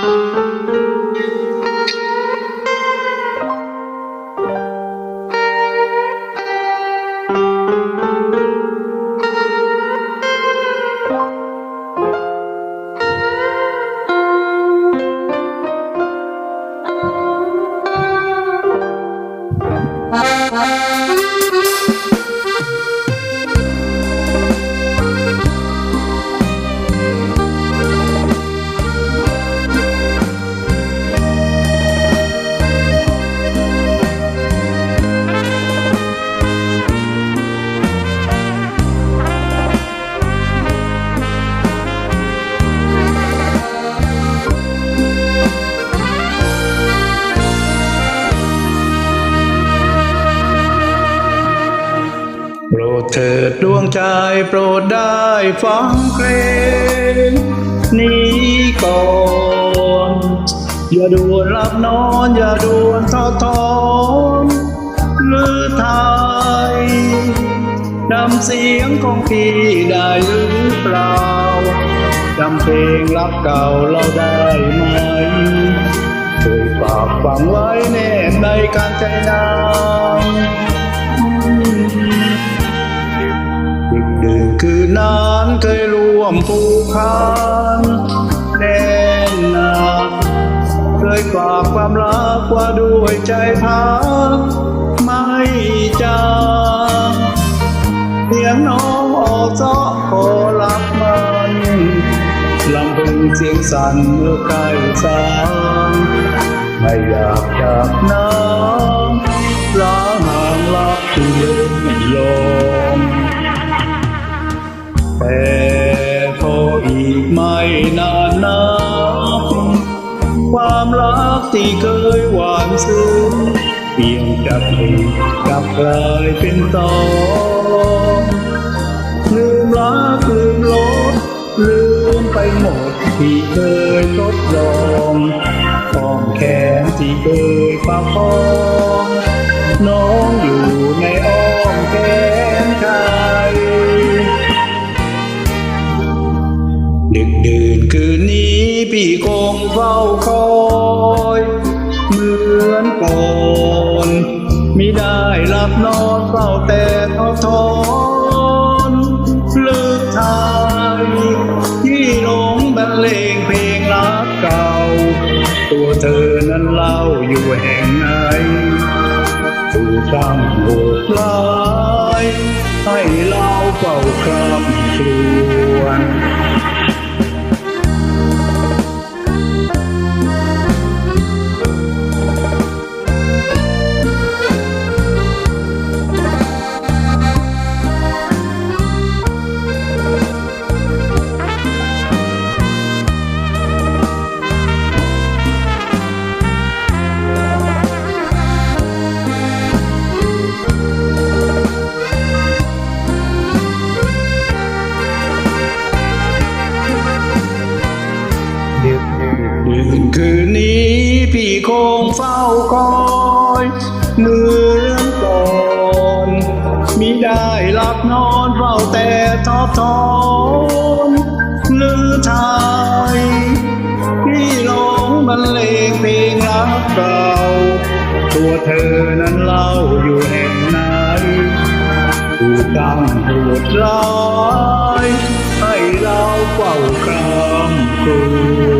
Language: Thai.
โดเถิดดวงใจโปรดได้ฟังเพลงนี้ก่อน อย่าด่วนหลับนอน อย่าด่วนทอดทอนหรือไทยนำเสียงของพี่ได้หรือเปล่าจำเพลงรักเก่าเราได้ไหมเคยฝากฝังไว้แนบในการใจนา ดึกคืนนั้นเคยร่วมผูกพันแน่นหนาเคยฝากความรักว่าด้วยใจพักไม่จางเสียงน้องออกเจาะขอรับมันลำพึงเสียงสั่นเมื่อใกล้สางไม่อยากจากน้ำล้างห่างลับเลื่อนยอม แต่พออีกไม่นานนักความรักที่เคยหวานซึ้งเปลี่ยนจากหนึ่งกลับกลายเป็นสองลืมรักลืมลบลืมไปหมดที่เคยทดลองอ้อมแขนที่เคยประคอง เฝ้าคอยเหมือนก่อนมิได้หลับนอนเฝ้าแต่ท้อทอนลึกทายที่หลงบรรเลงเพลงรักเก่า ตัวเธอนั้นเล่าอยู่แห่งไหนสู่ช่างโหดร้ายให้เล่าเฝ้าครำครวญ ดึกดื่นคืนนี้พี่คงเฝ้าคอยเหมือนก่อนมิได้หลับนอนเฝ้าแต่ทอบทอนลือไทยพี่หลงบรรเลงเพลงรักเก่าตัวเธอนั้นเล่าอยู่แห่งไหนผู้ตั้งหดร้ายให้ เราเฝ้าครามครวญ